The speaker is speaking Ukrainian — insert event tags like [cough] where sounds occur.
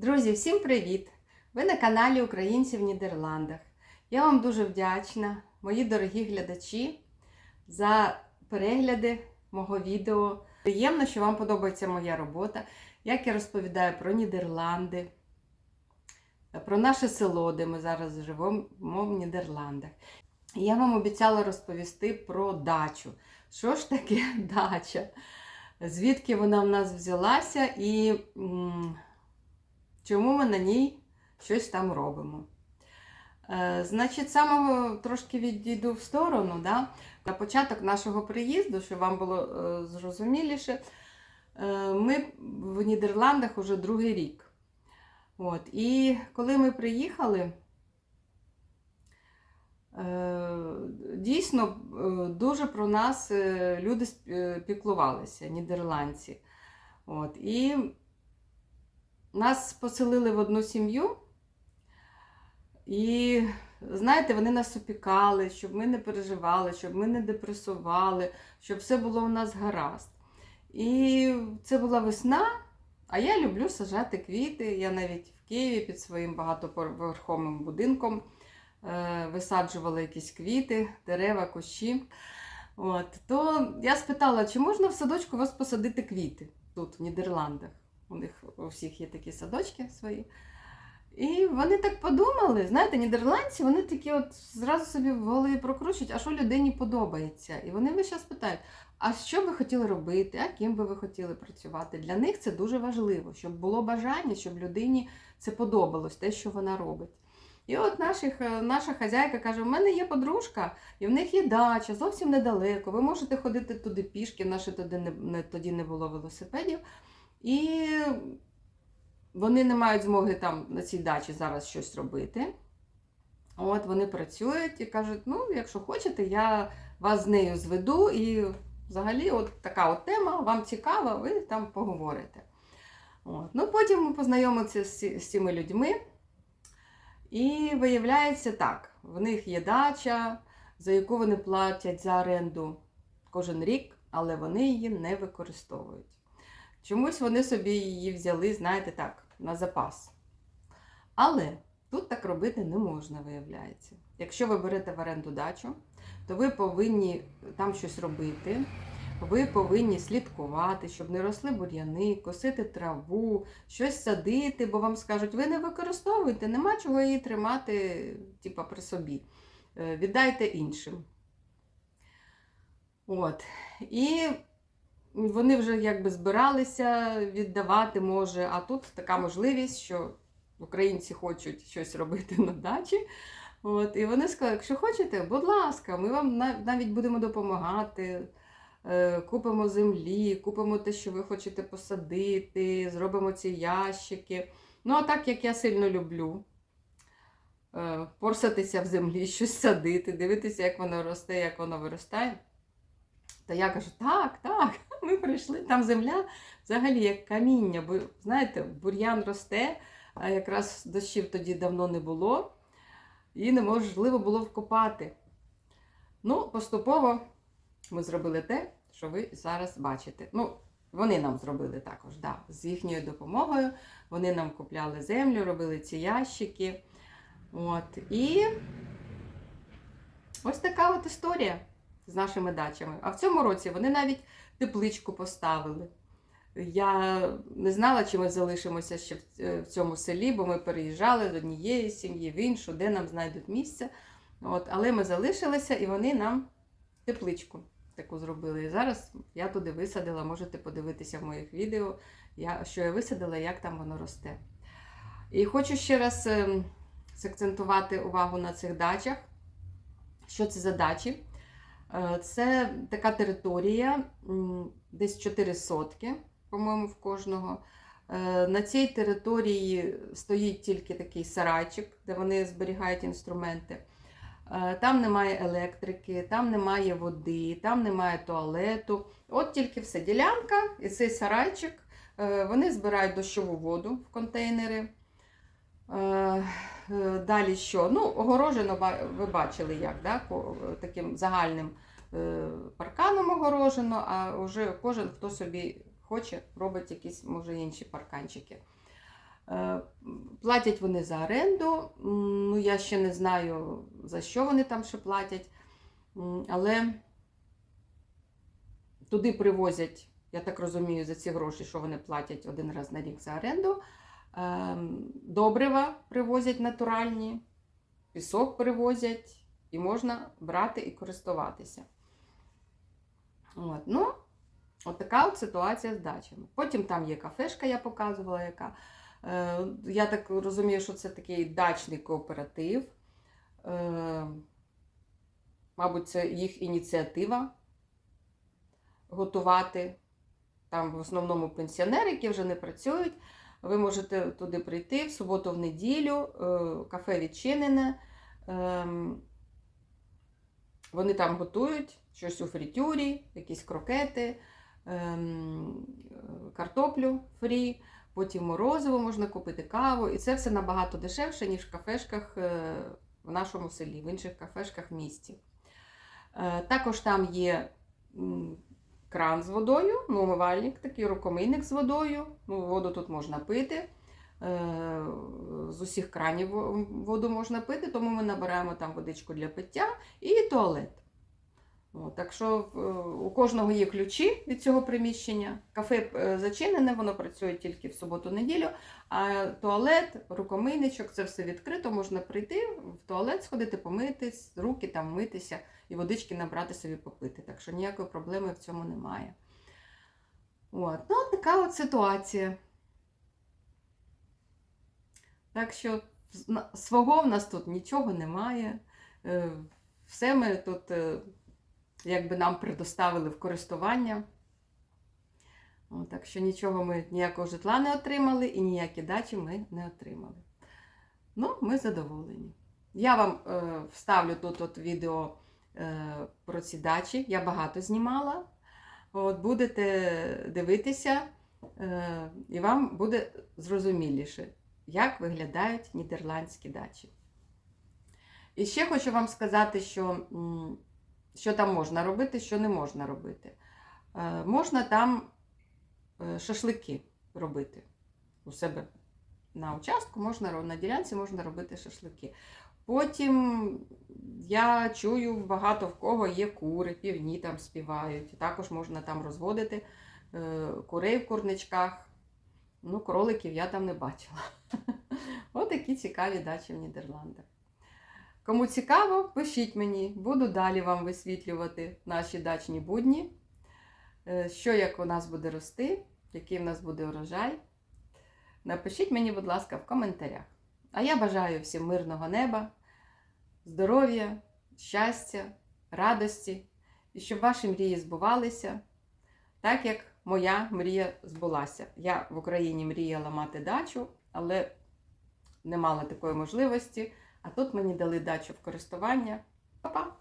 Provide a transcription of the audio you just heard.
Друзі, всім привіт! Ви на каналі Українці в Нідерландах. Я вам дуже вдячна, мої дорогі глядачі, за перегляди мого відео. Приємно, що вам подобається моя робота, як я розповідаю про Нідерланди, про наше село, де ми зараз живемо в Нідерландах. Я вам обіцяла розповісти про дачу. Що ж таке [laughs] дача? Звідки вона в нас взялася і чому ми на ній щось там робимо? Е, значить, самого трошки відійду в сторону. Да? На початок нашого приїзду, щоб вам було е, зрозуміліше, е, ми в Нідерландах уже другий рік. От. І коли ми приїхали, Дійсно, дуже про нас люди піклувалися, нідерландці. От. І нас поселили в одну сім'ю. І, знаєте, вони нас опікали, щоб ми не переживали, щоб ми не депресували, щоб все було у нас гаразд. І це була весна, а я люблю сажати квіти. Я навіть в Києві під своїм багатоповерховим будинком е, висаджувала якісь квіти, дерева, кущі. От, то я спитала, чи можна в садочку вас посадити квіти тут, в Нідерландах. У них у всіх є такі садочки свої. І вони так подумали, знаєте, нідерландці, вони такі от зразу собі в голові прокручують, а що людині подобається. І вони весь час питають, а що ви хотіли робити, а ким би ви хотіли працювати? Для них це дуже важливо, щоб було бажання, щоб людині це подобалось, те, що вона робить. І от наших, е, наша хазяйка каже: у мене є подружка, і в них є дача зовсім недалеко. Ви можете ходити туди пішки, в наші тоді не, тоді не було велосипедів. І вони не мають змоги там на цій дачі зараз щось робити. От вони працюють і кажуть: ну, якщо хочете, я вас з нею зведу, і взагалі от така от тема, вам цікава, ви там поговорите. От. Ну, потім ми познайомилися з, з цими людьми. І виявляється так: в них є дача, за яку вони платять за оренду кожен рік, але вони її не використовують. Чомусь вони собі її взяли, знаєте, так, на запас. Але тут так робити не можна, виявляється. Якщо ви берете в оренду дачу, то ви повинні там щось робити. Ви повинні слідкувати, щоб не росли бур'яни, косити траву, щось садити, бо вам скажуть, ви не використовуєте, нема чого її тримати типа, при собі. Е, Віддайте іншим. От. І вони вже якби збиралися віддавати, може, а тут така можливість, що українці хочуть щось робити на дачі. От, і вони сказали, якщо хочете, будь ласка, ми вам навіть будемо допомагати. Е, Купимо землі, купимо те, що ви хочете посадити, зробимо ці ящики. Ну, а так як я сильно люблю е, порсатися в землі, [laughs] щось садити, дивитися, як воно росте, як воно виростає, то я кажу, так, так, ми прийшли, там земля взагалі як каміння, бо знаєте, бур'ян росте, а якраз дощів тоді давно не було, і неможливо було вкопати. Ну, поступово ми зробили те, що ви зараз бачите. Ну, вони нам зробили також, да, з їхньою допомогою. Вони нам купляли землю, робили ці ящики. От. І ось така от історія з нашими дачами. А в цьому році вони навіть тепличку поставили. Я не знала, чи ми залишимося ще в- е, цьому селі, бо ми переїжджали з однієї сім'ї в іншу, де нам знайдуть місце. От, але ми залишилися і вони нам тепличку таку зробили. І зараз я туди висадила, можете подивитися в моїх відео, я, що я висадила, як там воно росте. І хочу ще раз ем, закцентувати увагу на цих дачах. Що це за дачі? Е, Це така територія, десь 4 сотки, по-моєму, в кожного. Е, На цій території стоїть тільки такий сарайчик, де вони зберігають інструменти. Е, Там немає електрики, там немає води, там немає туалету. От тільки все. Ділянка і цей сарайчик. Вони збирають дощову воду в контейнери. Е, е, Далі що? Ну, огорожено, ви бачили, як, да? таким загальним е, парканом огорожено, а вже кожен, хто собі хоче, робить якісь, може, інші парканчики. Платять вони за оренду. Ну, я ще не знаю, за що вони там ще платять. Але туди привозять, я так розумію, за ці гроші, що вони платять один раз на рік за оренду. Ем, Добрива привозять натуральні, пісок привозять, і можна брати і користуватися. От, ну, от така от ситуація з дачами. Потім там є кафешка, я показувала, яка. Е, я так розумію, що це такий дачний кооператив. Е, мабуть, це їх ініціатива готувати. Там в основному пенсіонери, які вже не працюють. Ви можете туди прийти в суботу, в неділю, е, кафе відчинене. Ем, Вони там готують щось у фрітюрі, якісь крокети, ем, картоплю фрі, потім морозиво можна купити каву. І це все набагато дешевше, ніж в кафешках е, в нашому селі, в інших кафешках в місті. Е, Також там є кран з водою, ну, умивальник, такий рукомийник з водою. Ну, воду тут можна пити. Е, З усіх кранів воду можна пити, тому ми набираємо там водичку для пиття і туалет. Так що е, у кожного є ключі від цього приміщення. Кафе е, зачинене, воно працює тільки в суботу-неділю, а туалет, рукомийничок це все відкрито. Можна прийти в туалет, сходити, помитись, руки там митися і водички набрати собі попити. Так що ніякої проблеми в цьому немає. От. Ну, така от ситуація. Так що свого в нас тут нічого немає. Е, Все ми тут якби нам предоставили в користування. Так що нічого ми ніякого житла не отримали і ніякі дачі ми не отримали. Ну, ми задоволені. Я вам е, вставлю тут от відео е, про ці дачі. Я багато знімала. От, будете дивитися, е, і вам буде зрозуміліше, як виглядають нідерландські дачі. І ще хочу вам сказати, що, що там можна робити, що не можна робити. Е, Можна там е, шашлики робити у себе на участку, можна, на ділянці можна робити шашлики. Потім я чую, багато в кого є кури, півні там співають. Також можна там розводити е, курей в курничках. Ну, кроликів я там не бачила. [laughs] Ось такі цікаві дачі в Нідерландах. Кому цікаво, пишіть мені, буду далі вам висвітлювати наші дачні будні, Е, що як у нас буде рости, який в нас буде урожай. Напишіть мені, будь ласка, в коментарях. А я бажаю всім мирного неба, здоров'я, щастя, радості і щоб ваші мрії збувалися, так як моя мрія збулася. Я в Україні мріяла мати дачу, але не мала такої можливості. А тут мені дали дачу в користування. Па-па!